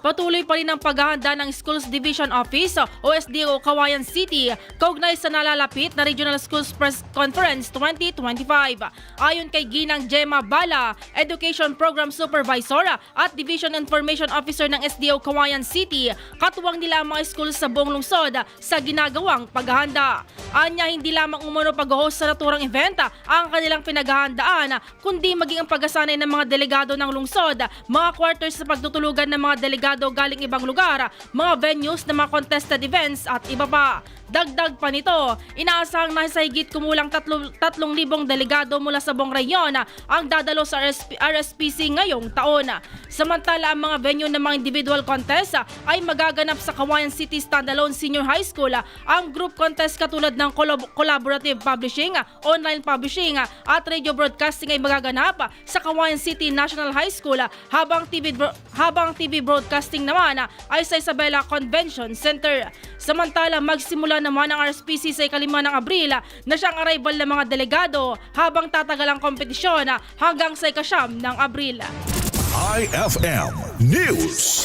Patuloy pa rin ang paghahanda ng Schools Division Office o SDO Kawayan City kaugnay sa nalalapit na Regional Schools Press Conference 2025. Ayon kay Ginang Gemma Bala, Education Program Supervisor at Division Information Officer ng SDO Kawayan City, katuwang nila ang mga schools sa buong lungsod sa ginagawang paghahanda. Anya hindi lamang umano pag-host sa naturang event ang kanilang pinaghahandaan, kundi maging ang pagkasanay ng mga delegado ng lungsod, mga quarters sa pagtutulugan ng mga delegado galing ibang lugar, mga venues ng mga contested events at iba pa. Dagdag pa nito, inaasahang nasa higit kumulang 3,000 delegado mula sa buong reyon ang dadalo sa RSP, RSPC ngayong taon. Samantala ang mga venue ng mga individual contest ay magaganap sa Kawayan City Standalone Senior High School, ang group contest katulad ng collab- collaborative publishing, online publishing at radio broadcasting ay magaganap sa Kawayan City National High School habang TV habang TV broadcasting naman ay sa Isabela Convention Center. Samantala magsimula naman ang RSPC sa ikalima ng Abril na siyang arrival ng mga delegado habang tatagal ang kompetisyon hanggang sa ikasyam ng Abril. IFM News.